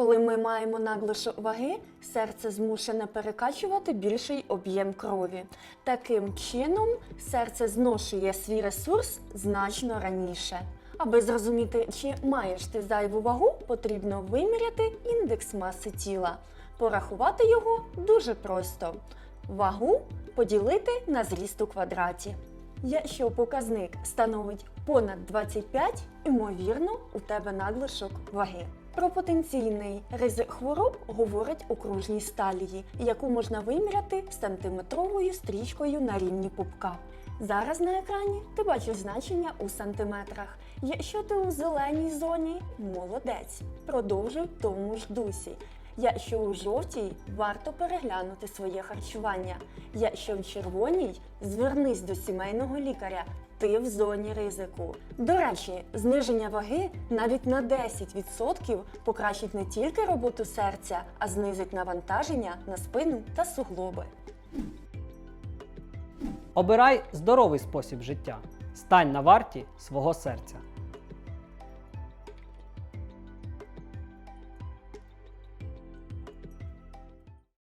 Коли ми маємо надлишок ваги, серце змушене перекачувати більший об'єм крові. Таким чином, серце зношує свій ресурс значно раніше. Аби зрозуміти, чи маєш ти зайву вагу, потрібно виміряти індекс маси тіла. Порахувати його дуже просто. Вагу поділити на зріст у квадраті. Якщо показник становить понад 25, ймовірно, у тебе надлишок ваги. Про потенційний ризик хвороб говорить окружність талії, яку можна виміряти сантиметровою стрічкою на рівні пупка. Зараз на екрані ти бачиш значення у сантиметрах. Якщо ти у зеленій зоні, молодець. Продовжуй тому ж дусі. Якщо у жовтій, варто переглянути своє харчування. Якщо в червоній, звернись до сімейного лікаря. Ти в зоні ризику. До речі, зниження ваги навіть на 10% покращить не тільки роботу серця, а знизить навантаження на спину та суглоби. Обирай здоровий спосіб життя. Стань на варті свого серця.